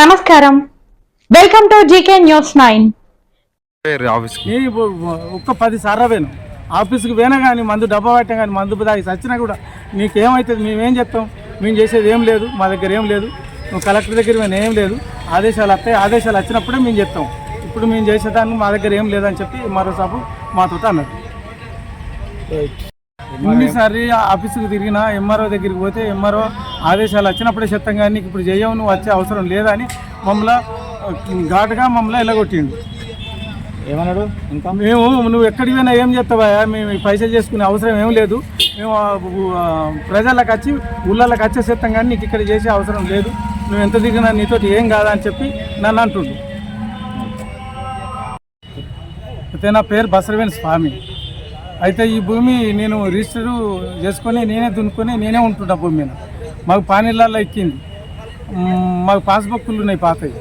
నమస్కారం. Welcome to GK news nine. ఆఫీస్కి? ఒక్క పది సార్లు పోయాను. ఆఫీస్కి పోయినా కానీ మందు డబ్బా పట్టాం కానీ మందు తాగి చచ్చినా కూడా నీకేమవుతుంది మేమేం చెప్తాం? మేము చేసేది ఏం లేదు. మా దగ్గర ఏం లేదు. నువ్వు కలెక్టర్ దగ్గర మేము ఏం లేదు. ఆదేశాలు వస్తాయి. ఆదేశాలు వచ్చినప్పుడే మేము చెప్తాం. ఇప్పుడు మేము చేసేదానికి మా దగ్గర ఏం లేదని చెప్పి మరో సాపు మాతో అన్నారు. ఇన్నిసారి ఆఫీసుకు తిరిగినా ఎంఆర్ఓ దగ్గరికి పోతే ఎంఆర్ఓ ఆదేశాలు వచ్చినప్పుడే చెప్తాం కానీ నీకు ఇప్పుడు చేయవు నువ్వు వచ్చే అవసరం లేదని మమ్మల్ని ఘాటుగా మమ్మల్ని ఎల్లగొట్టిండు ఏమన్నాడు? ఇంకా? మేము నువ్వు ఎక్కడికి పోయినా ఏం చేస్తావా? మేము పైసలు చేసుకునే అవసరం ఏం లేదు. మేము ప్రజలకు వచ్చి ఊళ్ళకి వచ్చే చేస్తాం కానీ నీకు ఇక్కడ చేసే అవసరం లేదు. నువ్వు ఎంత దిగినా నీతోటి ఏం కాదా అని చెప్పి నన్ను అంటుండు. అయితే నా పేరు బసరవేణి స్వామి. అయితే ఈ భూమి నేను రిజిస్టర్ చేసుకొని నేనే దున్నుకొని నేనే ఉంటున్నా భూమి మీద. మాకు పానీళ్ళల్లో ఎక్కింది. మాకు పాస్బుక్లు ఉన్నాయి పాతవి.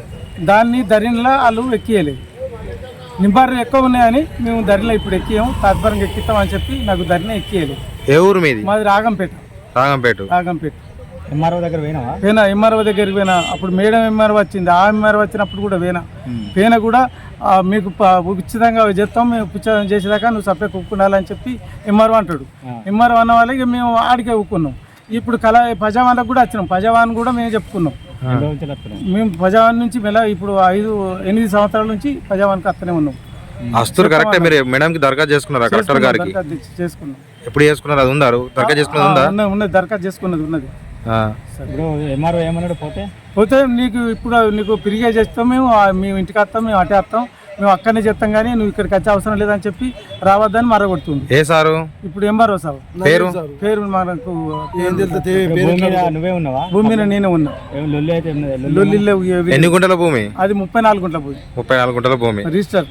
దాన్ని ధరణిలో వాళ్ళు ఎక్కియలేదు నింబారు ఎక్కువ ఉన్నాయని మేము ధరలో ఇప్పుడు ఎక్కియాము తాత్పరంగా ఎక్కిస్తామని చెప్పి నాకు ధరనే ఎక్కియలేదు ఏ ఊరు మీది? మాది రాగంపేట. రాగంపేట. రాగంపేట. ఎంఆర్ఓ దగ్గర పోయినావా? పోయినా ఎంఆర్ఓ దగ్గరికి పోయినా. అప్పుడు మేడం ఎంఆర్ఓ వచ్చింది. ఆ ఎంఆర్ఓ వచ్చినప్పుడు కూడా పోయినా. పోయినా కూడా మీకు ప- ఉచితంగా చేస్తాం మేము ఉచితం చేసేదాకా నువ్వు సపరేట్ ఒప్పుకున్నాలని చెప్పి ఎంఆర్ఓ అంటాడు. ఎంఆర్ఓ అన్న వాళ్ళకి మేము ఆడికే ఒప్పుకున్నాం ఇప్పుడు కళ పజావాన్లకు కూడా వచ్చినాం. పజావాన్ కూడా మేము చెప్పుకున్నాం. మేము పజావాన్ నుంచి మెల్ల ఇప్పుడు ఐదు ఎనిమిది సంవత్సరాల నుంచి పజావాన్కి వస్తూనే ఉన్నాం. అస్తురు కరెక్టే మీరు మేడంకి దరఖాస్తు చేసుకున్నారా? కలెక్టర్ గారికి? చేసుకున్నాం. ఎప్పుడు చేసుకున్నారు? అది ఉందారు దరఖాస్తు చేసుకున్నది ఉందా? ఉన్నది దరఖాస్తు చేసుకున్నది ఉన్నది. ఆ. ఇప్పుడు ఎంఆర్ఓ ఏమన్నాడు? పోతే? పోతే నీకు ఇప్పుడు నీకు పిరిగే చేస్తాం మేము మేము ఇంటికి వస్తాం మేము అటే వస్తాం. మేము అక్కడనే చేస్తాం కానీ నువ్వు ఇక్కడికి వచ్చే అవసరం లేదని చెప్పి రావద్దని మరగొడుతుంది. ఏ సారు? ఇప్పుడు ఎంఆర్ఓ సార్. పేరు? పేరు మనకు భూమి నువ్వే ఉన్నావా? భూమి మీద నేనే ఉన్నా. ఏం లొల్లి ఏం ఎన్ని గుంటల భూమి? అది ముప్పై నాలుగు గుంటల పోయి ముప్పై నాలుగు గుంటల భూమి. రిజిస్టర్.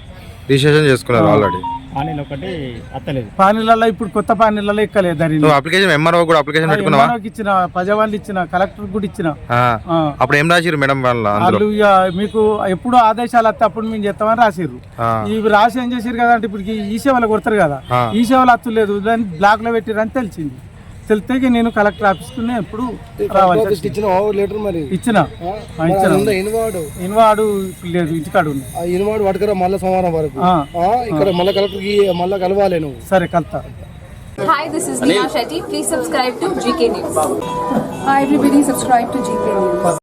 రిజిస్ట్రేషన్ చేసుకున్నారు ఆల్రెడీ. ఆనీలు ఒకటి అత్తలేదు. పానీలలో ఇప్పుడు కొత్త పానీలలో ఎక్కలేదు నువ్వు అప్లికేషన్ ఎంఆర్ఓ కూడా అప్లికేషన్ పెట్టుకున్నావా? ఎంఆర్ఓకి ఇచ్చిన ప్రజావాళ్ళు ఇచ్చిన కలెక్టర్ కూడా ఇచ్చిన. అప్పుడు ఏం రాసిరు మేడం వాళ్ళ మీకు ఎప్పుడు ఆదేశాలు వస్తే అప్పుడు మేము చెప్తామని రాసిర్రు. ఆ. ఇవి రాసి ఏం చేసారు కదా అంటే ఇప్పుడు ఈ సేవలు కొడతారు కదా. ఈ సేవలు అత్తలేదు దాన్ని బ్లాక్లో పెట్టిరని తెలిసింది. తెలితే నేను కలెక్టర్ ఆఫీస్కునే ఎప్పుడు రావాలి ఇచ్చిన లెటర్ మరి? ఇచ్చిన. ఆ, ఇచ్చిన. ఇన్వాడు ఇన్వాడు లేదు ఇంటికాడు ఇన్వాడు పట్టుకురా మళ్ళీ సోమవారం వరకు. ఇక్కడ మళ్ళీ కలెక్టర్కి మళ్ళీ కలవాలి నువ్వు. సరే కలుతా. Hi, this is Neha Shetty. Please subscribe to GK News. Hi everybody, subscribe to GK News.